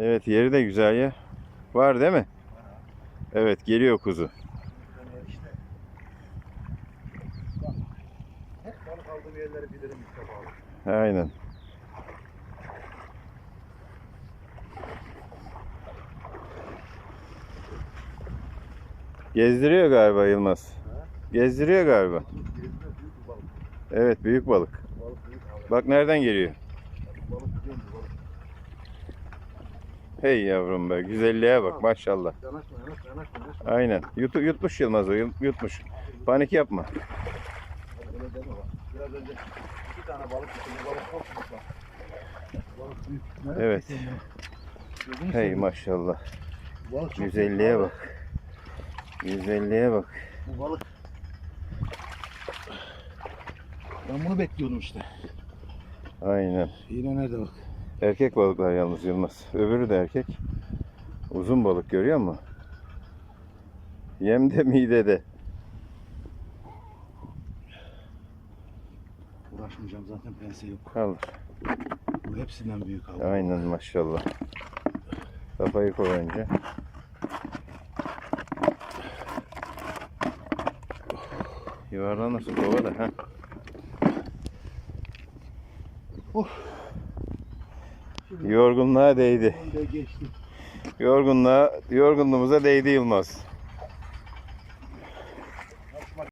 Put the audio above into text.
Evet yeri de güzel ya. Var değil mi? Evet geliyor kuzu. Aynen. Gezdiriyor galiba Yılmaz. Gezdiriyor galiba. Evet büyük balık. Bak nereden geliyor. Balık biliyorum bu balık. Hey yavrum be güzelliğe bak maşallah. Yanaşma yanaşma yanaşma yanaşma. Aynen. Yut, yutmuş Yılmaz o yut- yutmuş. Panik yapma. Hadi öyle deme bak. Biraz önce iki tane balık tuttu. Bu balık çok büyük bak. Balık büyük. Nerede Evet. tutuyorsun ya? Gözünü Hey seveyim. maşallah. Bu balık çok Güzelliğe büyük. bak. Güzelliğe bak. Bu balık. Ben bunu bekliyordum işte. Aynen. Yine nerede bak. Erkek balıklar yalnız Yılmaz. Öbürü de erkek. Uzun balık görüyor musun? Yem de midede. Uğraşmayacağım zaten pense yok. Kaldır. Bu hepsinden büyük abi. Aynen maşallah. Kafayı koy önce. Yuvarlanırsın kova da. ha. Yorgunluğa değdi. Yorgunluğa, yorgunluğumuza değdi Yılmaz.